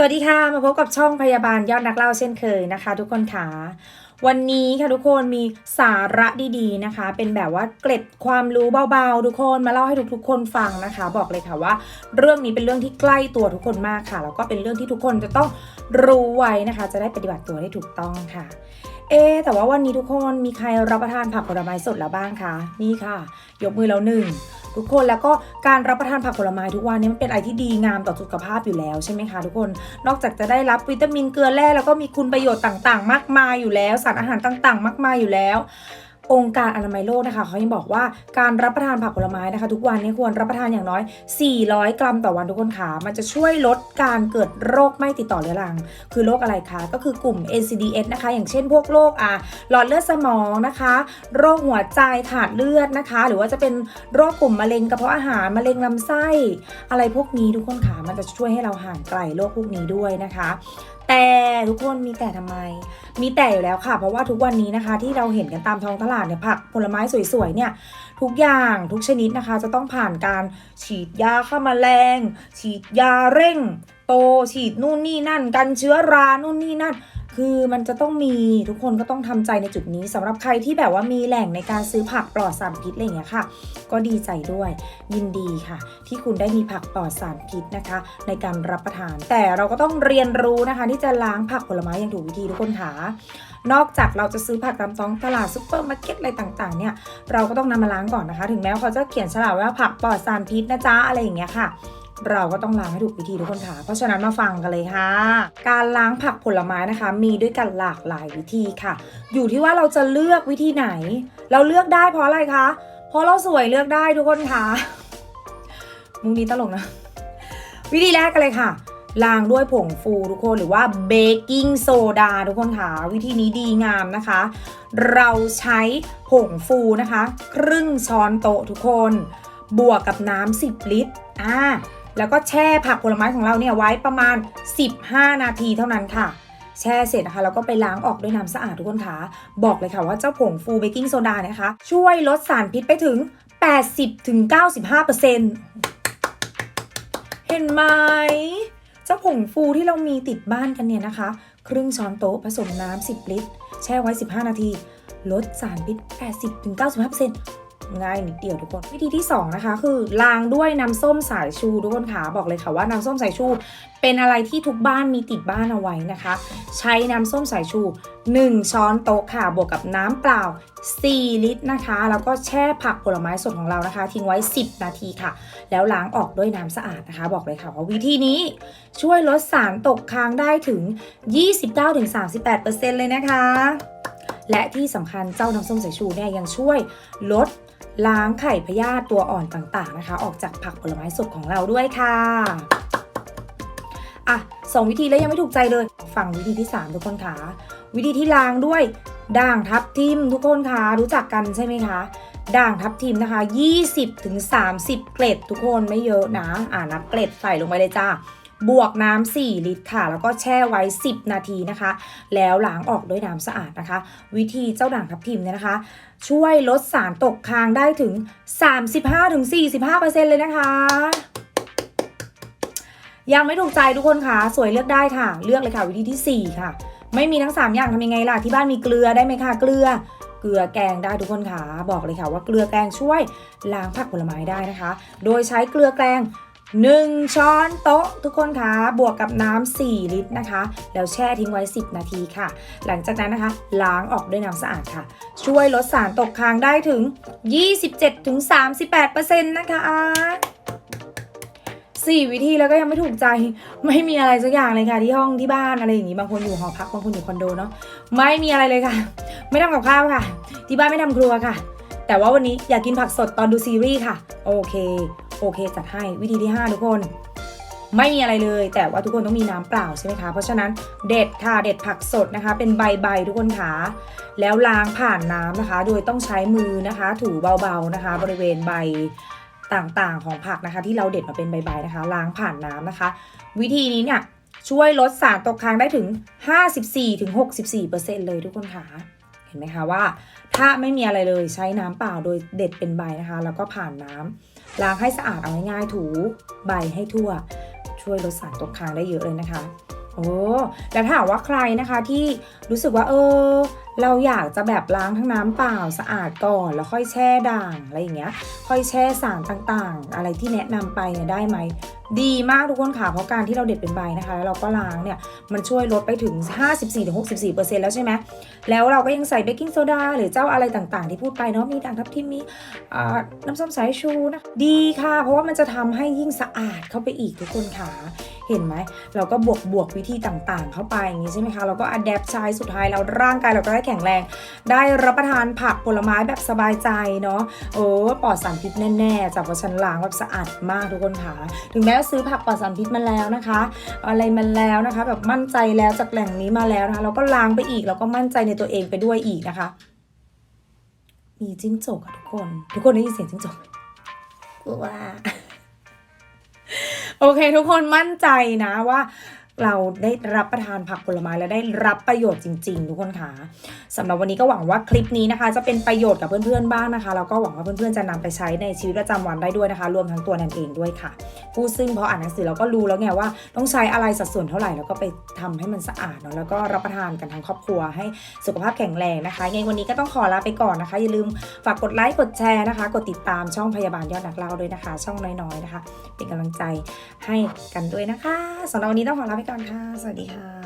สวัสดีค่ะ มาพบกับช่องพยาบาลยอดนักเล่าเช่นเคยนะคะ ทุกคนค่ะวันนี้ค่ะทุกคนมีสาระดีๆนะคะ เป็นแบบว่าเกร็ดความรู้เบาๆ ทุกคนมาเล่าให้ทุกๆคนฟังนะคะ บอกเลยค่ะว่า เรื่องนี้เป็นเรื่องที่ใกล้ตัวทุกคนมากค่ะแล้วก็เป็นเรื่องที่ทุกคนจะต้องรู้ไว้นะคะ จะได้ปฏิบัติตัวได้ถูกต้องค่ะเอ๊แต่ว่าวันนี้ทุกคนมีใครรับประทานผักผลไม้สดแล้วบ้างคะนี่ค่ะ ยกมือแล้วหนึ่ง ทุกคนแล้วก็การรับประทานผักผลไม้ทุกวันนี้มันเป็นอะไรที่ดีงามต่อสุขภาพอยู่แล้วใช่ไหมคะทุกคนนอกจากจะได้รับวิตามินเกลือแร่แล้วก็มีคุณประโยชน์ต่างๆ มากมายอยู่แล้วสารอาหารต่างๆ มากมายอยู่แล้ว องค์การอนามัยโลกนะคะเขายังบอกว่าการรับประทานผักผลไม้นะคะ ทุกวันนี้ควรรับประทานอย่างน้อย 400 กรัมต่อวันทุกคนค่ะมันจะช่วยลดการเกิดโรคไม่ติดต่อเรื้อรัง คือโรคอะไรคะก็คือกลุ่ม NCDs นะคะ อย่างเช่นพวกโรคอะหลอดเลือดสมองนะคะ โรคหัวใจขาดเลือดนะคะ หรือว่าจะเป็นโรคกลุ่มมะเร็งกระเพาะอาหารมะเร็งลำไส้ อะไรพวกนี้ทุกคนค่ะมันจะช่วยให้เราห่างไกลโรคพวกนี้ด้วยนะคะ แต่ทุกคนมีแต่ทำไม มีแต่อยู่แล้วค่ะ เพราะว่าทุกวันนี้นะคะ ที่เราเห็นกันตามท้องตลาดเนี่ยผักผลไม้สวยๆเนี่ยทุกอย่างทุกชนิดนะคะ จะต้องผ่านการฉีดยาฆ่าแมลงฉีดยาเร่ง โตฉีดนู่นนี่นั่น กันเชื้อรานู่นนี่นั่น คือมันจะต้องมีทุกคนก็ต้องทำใจในจุดนี้สำหรับใครที่แบบว่ามีแหล่งในการซื้อผักปลอดสารพิษอะไรอย่างเงี้ยค่ะ ก็ดีใจด้วยยินดีค่ะ ที่คุณได้มีผักปลอดสารพิษนะคะ ในการรับประทาน แต่เราก็ต้องเรียนรู้นะคะ ที่จะล้างผักผลไม้อย่างถูกวิธีทุกคนค่ะนอกจากเราจะซื้อผักตามท้องตลาดซุปเปอร์มาร์เก็ตอะไรต่างๆเนี่ยเราก็ต้องนำมาล้างก่อนนะคะ ถึงแม้เขาจะเขียนฉลากว่าผักปลอดสารพิษนะจ๊ะอะไรอย่างเงี้ยค่ะ เราก็ต้องล้างให้ถูกวิธีทุกคนค่ะ เพราะฉะนั้นมาฟังกันเลยค่ะ การล้างผักผลไม้นะคะ มีด้วยกันหลากหลายวิธีค่ะ อยู่ที่ว่าเราจะเลือกวิธีไหน เราเลือกได้เพราะอะไรคะ เพราะเราสวยเลือกได้ทุกคนค่ะมุกนี้ตลกนะ วิธีแรกกันเลยค่ะล้างด้วยผงฟูทุกคนหรือว่าเบกกิ้งโซดาทุกคนค่ะวิธีนี้ดีงามนะคะ เราใช้ผงฟูนะคะ ครึ่งช้อนโต๊ะทุกคน บวกกับน้ำ10 ลิตรอ่า แล้วก็แช่ผักผลไม้ของเราเนี่ยไว้ประมาณ 15 นาทีเท่านั้นค่ะ แช่เสร็จนะคะแล้วก็ไปล้างออกด้วยน้ำสะอาดทุกคนค่ะ บอกเลยค่ะว่าเจ้าผงฟูเบกกิ้งโซดาเนี่ยนะคะ ช่วยลดสารพิษไปถึง 80-95%เห็นไหมเจ้าผงฟูที่เรามีติดบ้านกันเนี่ยนะคะ ครึ่งช้อนโต๊ะผสมน้ำ10 ลิตร แช่ไว้ 15 นาที ลดสารพิษ 80-95% ง่ายนิดเดียวทุกคนวิธีที่ 2 นะคะ คือล้างด้วยน้ำส้มสายชูทุกคนค่ะบอกเลยค่ะว่าน้ำส้มสายชู เป็นอะไรที่ทุกบ้านมีติดบ้านเอาไว้นะคะ ใช้น้ำส้มสายชู 1 ช้อนโต๊ะค่ะบวกกับน้ำเปล่า 4 ลิตรนะคะ แล้วก็แช่ผักผลไม้สดของเรานะคะ ทิ้งไว้ 10 นาทีค่ะ แล้วล้างออกด้วยน้ำสะอาดนะคะ บอกเลยค่ะว่าวิธีนี้ช่วยลดสารตกค้างได้ถึง 29-38%เลยนะคะ และที่สำคัญเจ้าน้ำส้มสายชูเนี่ยยังช่วยลดล้างไข่พยาธิตัวอ่อนต่างๆนะคะ ออกจากผักผลไม้สดของเราด้วยค่ะอะสองวิธีแล้วยังไม่ถูกใจเลยฟังวิธีที่ 3 ทุกคนค่ะวิธีที่ล้างด้วยด่างทับทิมทุกคนคะรู้จักกันใช่ไหมคะด่างทับทิมนะคะ 20ถึง30 เกล็ดทุกคนไม่เยอะนะ อ่านับเกล็ดใส่ลงไปเลยจ้า บวกน้ำ4ลิตรค่ะ แล้วก็แช่ไว้ 10 นาทีนะคะ แล้วล้างออกด้วยน้ำสะอาดนะคะ วิธีเจ้าด่างทับทิมเนี่ยนะคะ ช่วยลดสารตกค้างได้ถึง 35-45%เลยนะคะ ยังไม่ถูกใจทุกคนค่ะ สวยเลือกได้ค่ะ เลือกเลยค่ะ วิธีที่ 4 ค่ะ ไม่มีทั้ง 3 อย่างทำยังไงล่ะ ที่บ้านมีเกลือได้ไหมคะเกลือเกลือแกงได้ทุกคนค่ะ บอกเลยค่ะว่าเกลือแกงช่วยล้างผักผลไม้ได้นะคะ โดยใช้เกลือแกง 1 ช้อนโต๊ะทุกคนค่ะบวกกับน้ำ4ลิตรนะคะ แล้วแช่ทิ้งไว้ 10 นาทีค่ะ หลังจากนั้นนะคะ ล้างออกด้วยน้ำสะอาดค่ะ ช่วยลดสารตกค้างได้ถึง 27-38%นะคะสี่วิธีแล้วก็ยังไม่ถูกใจไม่มีอะไรสักอย่างเลยค่ะ ที่ห้องที่บ้านอะไรอย่างนี้บางคนอยู่หอพักบางคนอยู่คอนโดเนาะไม่มีอะไรเลยค่ะ ไม่ทำกับข้าวค่ะ ที่บ้านไม่ทำครัวค่ะ แต่ว่าวันนี้อยากกินผักสดตอนดูซีรีส์ค่ะ โอเค โอเคจัดให้วิธีที่ 5 ทุกคน ไม่มีอะไรเลย แต่ว่าทุกคนต้องมีน้ำเปล่าใช่ไหมคะ เพราะฉะนั้นเด็ดค่ะเด็ดผักสดนะคะ เป็นใบๆทุกคนค่ะแล้วล้างผ่านน้ำนะคะ โดยต้องใช้มือนะคะ ถูเบาๆนะคะ บริเวณใบต่างๆของผักนะคะ ที่เราเด็ดมาเป็นใบๆนะคะ ล้างผ่านน้ำนะคะ วิธีนี้เนี่ยช่วยลดสารตกค้างได้ถึง 54-64%เลยทุกคนค่ะเห็นไหมคะว่า ถ้าไม่มีอะไรเลยใช้น้ำเปล่าโดยเด็ดเป็นใบนะคะ แล้วก็ผ่านน้ำ ล้างให้สะอาดเอาง่ายๆถู ใบให้ทั่ว ช่วยลดสารตกค้างได้เยอะเลยนะคะ โอ้แล้วถ้าว่าใครนะคะที่รู้สึกว่าเออ เราอยากจะแบบล้างทั้งน้ำเปล่าสะอาดก่อนแล้วค่อยแช่ด่างอะไรอย่างเงี้ย ค่อยแช่สารต่างๆ อะไรที่แนะนำไปเนี่ยได้ไหมดีมากทุกคนค่ะเพราะการที่เราเด็ดเป็นใบนะคะ แล้วเราก็ล้างเนี่ยมันช่วยลดไปถึง 54-64%แล้วใช่ไหมแล้วเราก็ยังใส่เบกกิ้งโซดาหรือเจ้าอะไรต่างๆ ที่พูดไปเนาะมีด่างทับทิมมีน้ำส้มสายชูนะดีค่ะ เพราะว่ามันจะทำให้ยิ่งสะอาดเข้าไปอีกทุกคนค่ะ เห็นไหมเราก็บวกบวกวิธีต่างๆ เข้าไปอย่างนี้ใช่ไหมคะเราก็อัดแอปใช้สุดท้ายเราร่างกายเราก็ได้แข็งแรง ได้รับประทานผักผลไม้แบบสบายใจเนาะเออปลอดสารพิษแน่ๆจากว่าฉันล้างแบบสะอาดมากทุกคนค่ะถึงแม้ว่าซื้อผักปลอดสารพิษมาแล้วนะคะ อะไรมาแล้วนะคะ แบบมั่นใจแล้วจากแหล่งนี้มาแล้วนะคะเราก็ล้างไปอีกเราก็มั่นใจในตัวเองไปด้วยอีกนะคะ มีจิ้งจกอะทุกคน ทุกคนได้ยินเสียงจิ้งจกกลัว โอเค ทุกคนมั่นใจนะว่า เราได้รับประทานผักผลไม้และได้รับประโยชน์จริง ๆ ทุกคนค่ะสำหรับวันนี้ก็หวังว่าคลิปนี้นะคะ จะเป็นประโยชน์กับเพื่อนๆบ้างนะคะแล้วก็หวังว่าเพื่อนๆจะนำไปใช้ในชีวิตประจำวันได้ด้วยนะคะ รวมทั้งตัวนันเองด้วยค่ะ ผู้ซึ่งพออ่านหนังสือเราก็รู้แล้วไงว่า ต้องใช้อะไรสัดส่วนเท่าไหร่แล้วก็ไปทำให้มันสะอาดเนาะแล้วก็รับประทานกันทั้งครอบครัวให้สุขภาพแข็งแรงนะคะไงวันนี้ก็ต้องขอลาไปก่อนนะคะ อย่าลืมฝากกดไลค์กดแชร์นะคะ กดติดตามช่องพยาบาลยอดนักเล่าด้วยนะคะ ช่องน้อยๆนะคะ เป็นกำลังใจให้กันด้วยนะคะสำหรับวันนี้ต้องขอลาไปก่อนค่ะ สวัสดีค่ะ